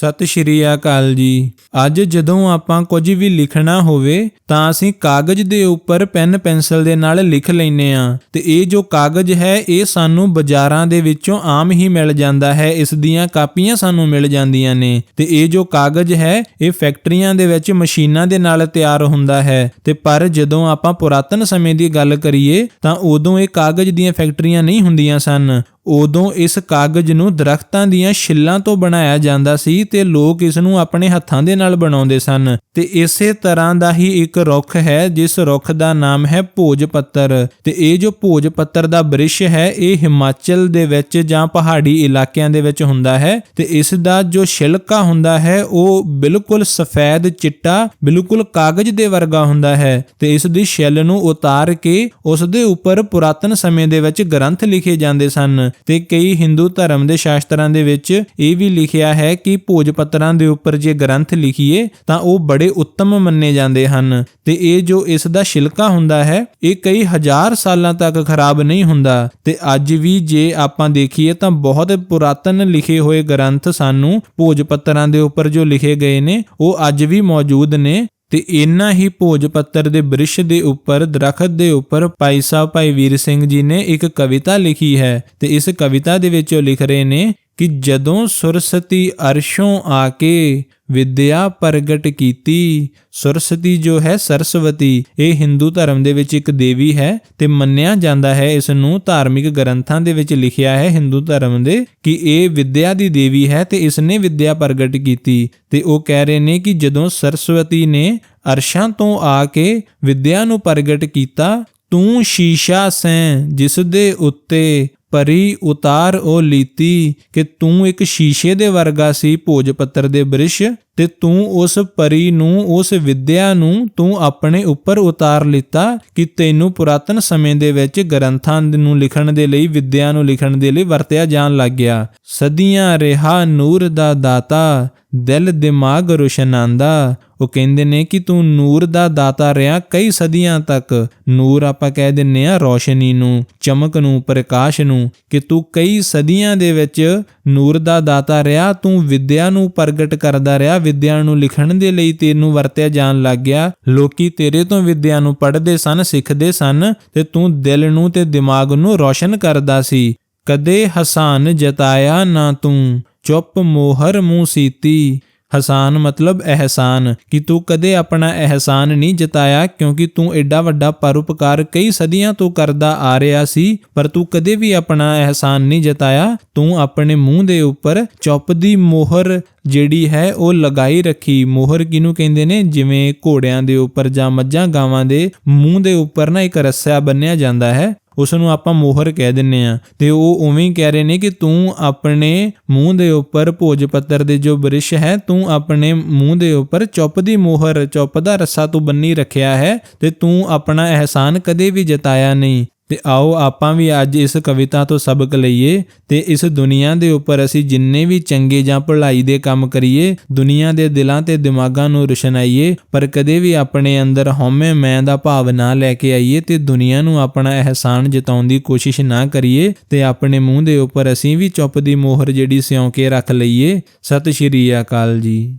ਸਤਿ ਸ਼੍ਰੀ ਅਕਾਲ ਜੀ। ਅੱਜ ਜਦੋਂ ਆਪਾਂ ਕੁਝ ਵੀ ਲਿਖਣਾ ਹੋਵੇ, ਤਾਂ ਅਸੀਂ ਕਾਗਜ਼ ਦੇ ਉੱਪਰ ਪੈਨ ਪੈਨਸਲ ਦੇ ਨਾਲ ਲਿਖ ਲੈਨੇ ਆ ਤੇ ਇਹ ਜੋ ਕਾਗਜ਼ ਹੈ, ਇਹ ਸਾਨੂੰ ਬਾਜ਼ਾਰਾਂ ਦੇ ਵਿੱਚੋਂ ਆਮ ਹੀ ਮਿਲ ਜਾਂਦਾ ਹੈ। ਇਸ ਦੀਆਂ ਕਾਪੀਆਂ ਸਾਨੂੰ ਮਿਲ ਜਾਂਦੀਆਂ ਨੇ। ਤੇ ਇਹ ਜੋ ਕਾਗਜ਼ ਹੈ, ਇਹ ਫੈਕਟਰੀਆਂ ਦੇ ਵਿੱਚ ਮਸ਼ੀਨਾਂ ਦੇ ਨਾਲ ਤਿਆਰ ਹੁੰਦਾ ਹੈ। ਤੇ ਪਰ ਜਦੋਂ ਆਪਾਂ ਪੁਰਾਤਨ ਸਮੇਂ ਦੀ ਗੱਲ ਕਰੀਏ, ਤਾਂ ਉਦੋਂ ਇਹ ਕਾਗਜ਼ ਦੀਆਂ ਫੈਕਟਰੀਆਂ ਨਹੀਂ ਹੁੰਦੀਆਂ ਸਨ। ਉਦੋਂ ਇਸ ਕਾਗਜ਼ ਨੂੰ ਦਰਖਤਾਂ ਦੀਆਂ ਛਿੱਲਾਂ ਤੋਂ ਬਣਾਇਆ ਜਾਂਦਾ ਸੀ ਤੇ ਲੋਕ ਇਸ ਨੂੰ ਆਪਣੇ ਹੱਥਾਂ ਦੇ ਨਾਲ ਬਣਾਉਂਦੇ ਸਨ। ਤੇ ਇਸੇ ਤਰ੍ਹਾਂ ਦਾ ਹੀ ਇੱਕ ਰੁੱਖ ਹੈ, ਜਿਸ ਰੁੱਖ ਦਾ ਨਾਮ ਹੈ ਭੋਜ ਪੱਤਰ। ਤੇ ਇਹ ਜੋ ਭੋਜ ਪੱਤਰ ਦਾ ਬ੍ਰਿਸ਼ ਹੈ, ਇਹ ਹਿਮਾਚਲ ਦੇ ਵਿੱਚ ਜਾਂ ਪਹਾੜੀ ਇਲਾਕਿਆਂ ਦੇ ਵਿੱਚ ਹੁੰਦਾ ਹੈ। ਤੇ ਇਸ ਦਾ ਜੋ ਛਿਲਕਾ ਹੁੰਦਾ ਹੈ, ਉਹ ਬਿਲਕੁਲ ਸਫੈਦ ਚਿੱਟਾ, ਬਿਲਕੁਲ ਕਾਗਜ਼ ਦੇ ਵਰਗਾ ਹੁੰਦਾ ਹੈ। ਤੇ ਇਸ ਦੀ ਛਿੱਲ ਨੂੰ ਉਤਾਰ ਕੇ ਉਸ ਦੇ ਉੱਪਰ ਪੁਰਾਤਨ ਸਮੇਂ ਦੇ ਵਿੱਚ ਗ੍ਰੰਥ ਲਿਖੇ ਜਾਂਦੇ ਸਨ। ਤੇ ਕਈ ਹਿੰਦੂ ਧਰਮ ਦੇ ਸ਼ਾਸਤਰਾਂ ਦੇ ਵਿੱਚ ਇਹ ਵੀ ਲਿਖਿਆ ਹੈ ਕਿ ਭੋਜ ਪੱਤਰਾਂ ਦੇ ਉੱਪਰ ਜੇ ਗ੍ਰੰਥ ਲਿਖੀਏ, ਤਾਂ ਉਹ ਬੜੇ ਉੱਤਮ ਮੰਨੇ ਜਾਂਦੇ ਹਨ। ਤੇ ਇਹ ਜੋ ਇਸ ਦਾ ਛਿਲਕਾ ਹੁੰਦਾ ਹੈ, ਇਹ ਕਈ ਹਜ਼ਾਰ ਸਾਲਾਂ ਤੱਕ ਖਰਾਬ ਨਹੀਂ ਹੁੰਦਾ। ਤੇ ਅੱਜ ਵੀ ਜੇ ਆਪਾਂ ਦੇਖੀਏ, ਤਾਂ ਬਹੁਤ ਪੁਰਾਤਨ ਲਿਖੇ ਹੋਏ ਗ੍ਰੰਥ ਸਾਨੂੰ ਭੋਜ ਪੱਤਰਾਂ ਦੇ ਉੱਪਰ ਜੋ ਲਿਖੇ ਗਏ ਨੇ, ਉਹ ਅੱਜ ਵੀ ਮੌਜੂਦ ਨੇ। ਤੇ ਇਨਾ ਹੀ ਭੋਜ ਪੱਤਰ ਦੇ ਬ੍ਰਿਸ਼ ਦੇ ਉੱਪਰ, ਦਰਖਤ ਦੇ ਉੱਪਰ ਭਾਈ ਸਾਹਿਬ ਭਾਈ ਵੀਰ ਸਿੰਘ ਜੀ ਨੇ ਇੱਕ ਕਵਿਤਾ ਲਿਖੀ ਹੈ ਤੇ ਇਸ ਕਵਿਤਾ ਦੇ ਵਿੱਚ ਉਹ ਲਿਖ ਰਹੇ ਨੇ ਕਿ ਜਦੋਂ ਸੁਰਸਤੀ ਅਰਸ਼ੋਂ ਆ ਕੇ ਵਿਦਿਆ ਪ੍ਰਗਟ ਕੀਤੀ। ਸੁਰਸਤੀ ਜੋ ਹੈ ਸਰਸਵਤੀ। ਇਹ ਹਿੰਦੂ ਧਰਮ ਦੇ ਵਿੱਚ ਇੱਕ ਦੇਵੀ ਹੈ ਤੇ ਮੰਨਿਆ ਜਾਂਦਾ ਹੈ ਇਸ ਨੂੰ ਧਾਰਮਿਕ ਗ੍ਰੰਥਾਂ ਦੇ ਵਿੱਚ ਲਿਖਿਆ ਹੈ ਹਿੰਦੂ ਧਰਮ ਦੇ, ਕਿ ਇਹ ਵਿਦਿਆ ਦੀ ਦੇਵੀ ਹੈ ਤੇ ਇਸ ਨੇ ਵਿਦਿਆ ਪ੍ਰਗਟ ਕੀਤੀ। ਤੇ ਉਹ ਕਹਿ ਰਹੇ ਨੇ ਕਿ ਜਦੋਂ ਸਰਸਵਤੀ ਨੇ ਅਰਸ਼ਾਂ ਤੋਂ ਆ ਕੇ ਵਿਦਿਆ ਨੂੰ ਪ੍ਰਗਟ ਕੀਤਾ, ਤੂੰ ਸ਼ੀਸ਼ਾ ਸੈਂ, ਜਿਸ ਦੇ ਉੱਤੇ ਪਰੀ ਉਤਾਰ ਉਹ ਲੀਤੀ ਕਿ ਤੂੰ ਇੱਕ ਸ਼ੀਸ਼ੇ ਦੇ ਵਰਗਾ ਸੀ ਭੋਜ ਪੱਤਰ ਦੇ ਬ੍ਰਿਸ਼। ਤੇ ਤੂੰ ਉਸ ਪਰੀ ਨੂੰ, ਉਸ ਵਿਦਿਆ ਨੂੰ ਤੂੰ ਆਪਣੇ ਉੱਪਰ ਉਤਾਰ ਲਿੱਤਾ ਕਿ ਤੈਨੂੰ ਪੁਰਾਤਨ ਸਮੇਂ ਦੇ ਵਿੱਚ ਗ੍ਰੰਥਾਂ ਨੂੰ ਲਿਖਣ ਦੇ ਲਈ, ਵਿਦਿਆ ਨੂੰ ਲਿਖਣ ਦੇ ਲਈ ਵਰਤਿਆ ਜਾਣ ਲੱਗ ਗਿਆ। ਸਦੀਆਂ ਰਿਹਾ ਨੂਰ ਦਾ ਦਾਤਾ, ਦਿਲ ਦਿਮਾਗ ਰੋਸ਼ਨਾਂਦਾ। ਉਹ ਕਹਿੰਦੇ ਨੇ ਕਿ ਤੂੰ ਨੂਰ ਦਾ ਦਾਤਾ ਰਿਹਾ ਕਈ ਸਦੀਆਂ ਤੱਕ। ਨੂਰ ਆਪਾਂ ਕਹਿ ਦਿੰਨੇ ਆ ਰੋਸ਼ਨੀ ਨੂੰ, ਚਮਕ ਨੂੰ, ਪ੍ਰਕਾਸ਼ ਨੂੰ ਕਿ ਤੂੰ ਕਈ ਸਦੀਆਂ ਦੇ ਵਿੱਚ ਨੂਰ ਦਾ ਦਾਤਾ ਰਿਹਾ, ਤੂੰ ਵਿਦਿਆ ਨੂੰ ਪ੍ਰਗਟ ਕਰਦਾ ਰਿਹਾ, ਵਿਦਿਆ ਨੂੰ ਲਿਖਣ ਦੇ ਲਈ ਤੈਨੂੰ ਵਰਤਿਆ ਜਾਣ ਲੱਗ ਗਿਆ। ਲੋਕੀ ਤੇਰੇ ਤੋਂ ਵਿਦਿਆ ਨੂੰ ਪੜ੍ਹਦੇ ਸਨ, ਸਿੱਖਦੇ ਸਨ ਤੇ ਤੂੰ ਦਿਲ ਨੂੰ ਤੇ ਦਿਮਾਗ ਨੂੰ ਰੋਸ਼ਨ ਕਰਦਾ ਸੀ। ਕਦੇ ਹਸਾਨ ਜਤਾਇਆ ਨਾ ਤੂੰ, ਚੁੱਪ ਮੋਹਰ ਮੂੰਹ ਸੀਤੀ। ਹਸਾਨ ਮਤਲਬ ਅਹਿਸਾਨ, ਕਿ ਤੂੰ ਕਦੇ ਆਪਣਾ ਅਹਿਸਾਨ ਨਹੀਂ ਜਤਾਇਆ, ਕਿਉਂਕਿ ਤੂੰ ਐਡਾ ਵੱਡਾ ਪਰਉਪਕਾਰ ਕਈ ਸਦੀਆਂ ਤੋਂ ਕਰਦਾ ਆ ਰਿਹਾ ਸੀ, ਪਰ ਤੂੰ ਕਦੇ ਵੀ ਆਪਣਾ ਅਹਿਸਾਨ ਨਹੀਂ ਜਤਾਇਆ। ਤੂੰ ਆਪਣੇ ਮੂੰਹ ਦੇ ਉੱਪਰ ਚੁੱਪ ਦੀ ਮੋਹਰ ਜਿਹੜੀ ਹੈ, ਉਹ ਲਗਾਈ ਰੱਖੀ। ਮੋਹਰ ਕਿਹਨੂੰ ਕਹਿੰਦੇ ਨੇ? ਜਿਵੇਂ ਘੋੜਿਆਂ ਦੇ ਉੱਪਰ ਜਾਂ ਮੱਝਾਂ ਗਾਵਾਂ ਦੇ ਮੂੰਹ ਦੇ ਉੱਪਰ ਨਾ ਇੱਕ ਰੱਸਾ ਬੰਨਿਆ ਜਾਂਦਾ ਹੈ। ਉਸ ਨੂੰ ਆਪਾਂ ਮੋਹਰ ਕਹਿ ਦਿੰਨੇ ਆ। ਤੇ ਉਹ ਉਵੇਂ ਹੀ ਕਹਿ ਰਹੇ ਨੇ ਕਿ ਤੂੰ ਆਪਣੇ ਮੂੰਹ ਦੇ ਉੱਪਰ ਭੋਜ ਪੱਤਰ ਦੇ ਜੋ ਬ੍ਰਿਸ਼ ਹੈ, ਤੂੰ ਆਪਣੇ ਮੂੰਹ ਦੇ ਉੱਪਰ ਚੁੱਪ ਦੀ ਮੋਹਰ, ਚੁੱਪ ਦਾ ਰੱਸਾ ਤੂੰ ਬੰਨੀ ਰੱਖਿਆ ਹੈ ਤੇ ਤੂੰ ਆਪਣਾ ਅਹਿਸਾਨ ਕਦੇ ਵੀ ਜਤਾਇਆ ਨਹੀਂ। ਤੇ ਆਓ ਆਪਾਂ ਵੀ ਅੱਜ ਇਸ ਕਵਿਤਾ ਤੋਂ ਸਬਕ ਲਈਏ ਤੇ ਇਸ ਦੁਨੀਆ ਦੇ ਉੱਪਰ ਅਸੀਂ ਜਿੰਨੇ ਵੀ ਚੰਗੇ ਜਾਂ ਭਲਾਈ ਦੇ ਕੰਮ ਕਰੀਏ, ਦੁਨੀਆ ਦੇ ਦਿਲਾਂ ਤੇ ਦਿਮਾਗਾਂ ਨੂੰ ਰੁਸ਼ਨਾਈਏ, ਪਰ ਕਦੇ ਵੀ ਆਪਣੇ ਅੰਦਰ ਹਉਮੈ ਮੈਂ ਦਾ ਭਾਵ ਨਾ ਲੈ ਕੇ ਆਈਏ ਤੇ ਦੁਨੀਆ ਨੂੰ ਆਪਣਾ ਅਹਿਸਾਨ ਜਤਾਉਣ ਦੀ ਕੋਸ਼ਿਸ਼ ਨਾ ਕਰੀਏ ਤੇ ਆਪਣੇ ਮੂੰਹ ਦੇ ਉੱਪਰ ਅਸੀਂ ਵੀ ਚੁੱਪ ਦੀ ਮੋਹਰ ਜਿਹੜੀ ਸਿਉਂ ਕੇ ਰੱਖ ਲਈਏ। ਸਤਿ ਸ਼੍ਰੀ ਅਕਾਲ ਜੀ।